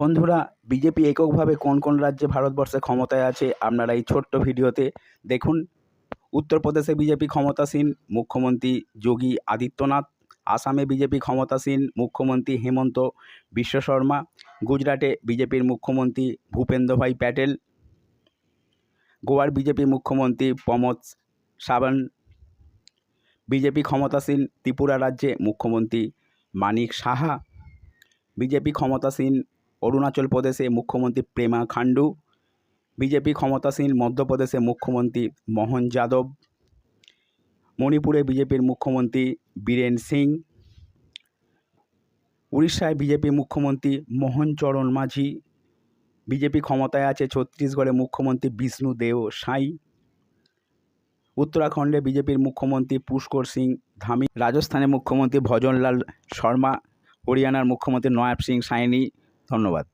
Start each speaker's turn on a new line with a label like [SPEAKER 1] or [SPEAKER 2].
[SPEAKER 1] বন্ধুরা, বিজেপি এককভাবে কোন কোন রাজ্যে ভারতবর্ষে ক্ষমতায় আছে, আপনারা এই ছোট্ট ভিডিওতে দেখুন। উত্তরপ্রদেশে বিজেপি ক্ষমতাসীন, মুখ্যমন্ত্রী যোগী আদিত্যনাথ, আসামে বিজেপি ক্ষমতাসীন, মুখ্যমন্ত্রী হেমন্ত বিশ্ব শর্মা, গুজরাটে বিজেপির মুখ্যমন্ত্রী ভূপেন্দ্রভাই প্যাটেল, গোয়ার বিজেপি মুখ্যমন্ত্রী প্রমোদ সাবন, বিজেপি ক্ষমতাসীন, ত্রিপুরা রাজ্যে মুখ্যমন্ত্রী মানিক সাহা, বিজেপি ক্ষমতাসীন অরুণাচল প্রদেশে মুখ্যমন্ত্রী প্রেমা খান্ডু বিজেপি ক্ষমতাসীন মধ্যপ্রদেশে মুখ্যমন্ত্রী মোহন যাদব, মণিপুরে বিজেপির মুখ্যমন্ত্রী বীরেন সিং, উড়িষ্যায় বিজেপি মুখ্যমন্ত্রী মোহন চরণ মাঝি, বিজেপি ক্ষমতায় আছে ছত্তিশগড়ে মুখ্যমন্ত্রী বিষ্ণু দেও সাই, উত্তরাখণ্ডে বিজেপির মুখ্যমন্ত্রী পুষ্কর সিং ধামি রাজস্থানে মুখ্যমন্ত্রী ভজনলাল শর্মা, হরিয়ানার মুখ্যমন্ত্রী নয়াব সিং সাইনি ধন্যবাদ।